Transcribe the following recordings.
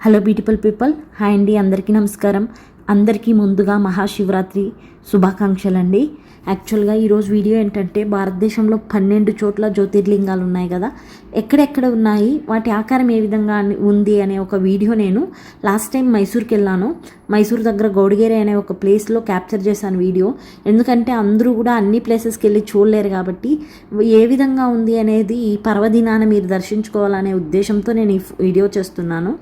Hello beautiful people hi అండి అందరికీ నమస్కారం. అందరికీ ముందుగా మహాశివరాత్రి శుభాకాంక్షలు అండి యాక్చువల్గా ఈరోజు వీడియో ఏంటంటే భారతదేశంలో పన్నెండు చోట్ల జ్యోతిర్లింగాలు ఉన్నాయి కదా. ఎక్కడెక్కడ ఉన్నాయి? వాటి ఆకారం ఏ విధంగా ఉంది అనే ఒక వీడియో నేను లాస్ట్ టైం మైసూర్కి వెళ్ళాను. మైసూర్ దగ్గర గౌడిగేరి అనే ఒక ప్లేస్లో క్యాప్చర్ చేశాను వీడియో. ఎందుకంటే అందరూ కూడా అన్ని ప్లేసెస్కి వెళ్ళి చూడలేరు కాబట్టి ఏ విధంగా ఉంది అనేది ఈ పర్వదినాన మీరు దర్శించుకోవాలనే ఉద్దేశంతో నేను ఈ వీడియో చేస్తున్నాను.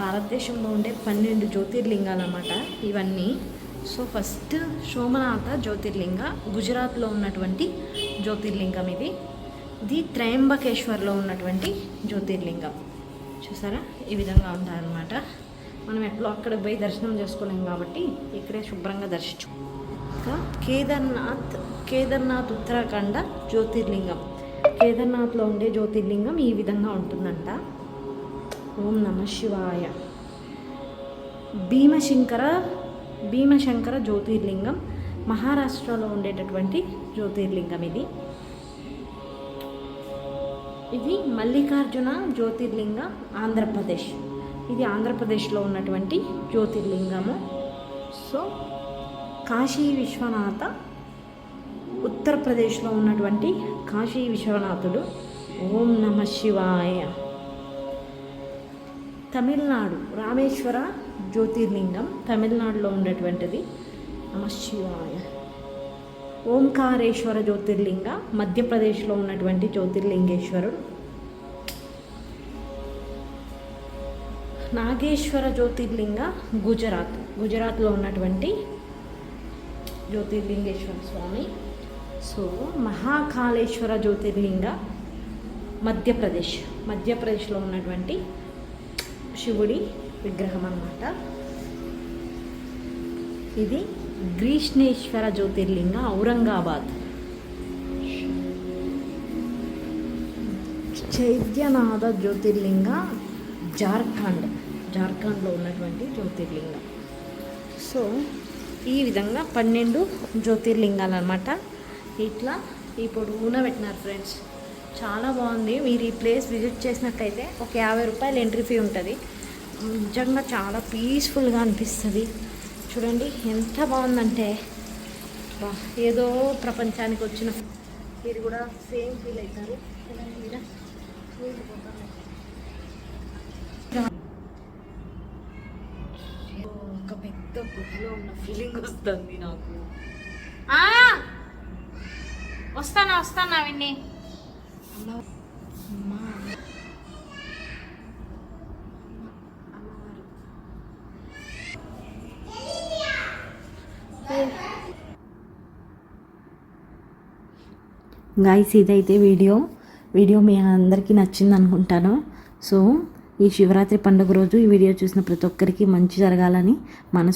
భారతదేశంలో ఉండే పన్నెండు జ్యోతిర్లింగాలు అన్నమాట ఇవన్నీ. సో ఫస్ట్ సోమనాథ జ్యోతిర్లింగ గుజరాత్లో ఉన్నటువంటి జ్యోతిర్లింగం ఇది. ఇది త్రయంబకేశ్వర్లో ఉన్నటువంటి జ్యోతిర్లింగం. చూసారా? ఈ విధంగా ఉంటారనమాట మనం ఎట్లా అక్కడికి పోయి దర్శనం చేసుకోలేం కాబట్టి ఇక్కడే శుభ్రంగా దర్శించు. ఇంకా కేదార్నాథ్ కేదార్నాథ్ ఉత్తరాఖండ జ్యోతిర్లింగం. కేదార్నాథ్లో ఉండే జ్యోతిర్లింగం ఈ విధంగా ఉంటుందంట. ఓం నమ శివాయ. భీమశంకర భీమశంకర జ్యోతిర్లింగం మహారాష్ట్రలో ఉండేటటువంటి జ్యోతిర్లింగం ఇది. ఇది మల్లికార్జున జ్యోతిర్లింగ ఆంధ్రప్రదేశ్. ఇది ఆంధ్రప్రదేశ్లో ఉన్నటువంటి జ్యోతిర్లింగము. సో కాశీ విశ్వనాథ ఉత్తరప్రదేశ్లో ఉన్నటువంటి కాశీ విశ్వనాథుడు. ఓం నమ శివాయ. తమిళనాడు రామేశ్వర జ్యోతిర్లింగం తమిళనాడులో ఉండేటువంటిది. నమ శివాయ. ఓంకారేశ్వర జ్యోతిర్లింగ మధ్యప్రదేశ్లో ఉన్నటువంటి జ్యోతిర్లింగేశ్వరుడు. నాగేశ్వర జ్యోతిర్లింగ గుజరాత్ గుజరాత్లో ఉన్నటువంటి జ్యోతిర్లింగేశ్వర స్వామి. సో మహాకాళేశ్వర జ్యోతిర్లింగ మధ్యప్రదేశ్ మధ్యప్రదేశ్లో ఉన్నటువంటి శివుడి విగ్రహం అన్నమాట. ఇది గ్రీష్ణేశ్వర జ్యోతిర్లింగ ఔరంగాబాద్. చైత్యనాథ జ్యోతిర్లింగ జార్ఖండ్. జార్ఖండ్లో ఉన్నటువంటి జ్యోతిర్లింగం. సో ఈ విధంగా పన్నెండు జ్యోతిర్లింగాలు అనమాట ఇట్లా ఇప్పుడు పెట్టినారు ఫ్రెండ్స్. చాలా బాగుంది. మీరు ఈ ప్లేస్ విజిట్ చేసినట్టయితే ఒక యాభై రూపాయలు ఎంట్రీ ఫీ ఉంటుంది. నిజంగా చాలా పీస్ఫుల్గా అనిపిస్తుంది. చూడండి ఎంత బాగుందంటే. బా ఏదో ప్రపంచానికి వచ్చిన మీరు కూడా సేమ్ ఫీల్ అవుతారు. ఒక పెద్ద గుహలో ఉన్న ఫీలింగ్ వస్తుంది నాకు. వస్తానా వస్తానా విన్ని? అమ్మ అమ్మ గాయస్ ఇదైతే వీడియో. వీడియో మీ అందరికీ నచ్చింది అనుకుంటాను. సో ఈ శివరాత్రి పండుగ రోజు ఈ వీడియో చూసిన ప్రతి ఒక్కరికి మంచి జరగాలని మనసు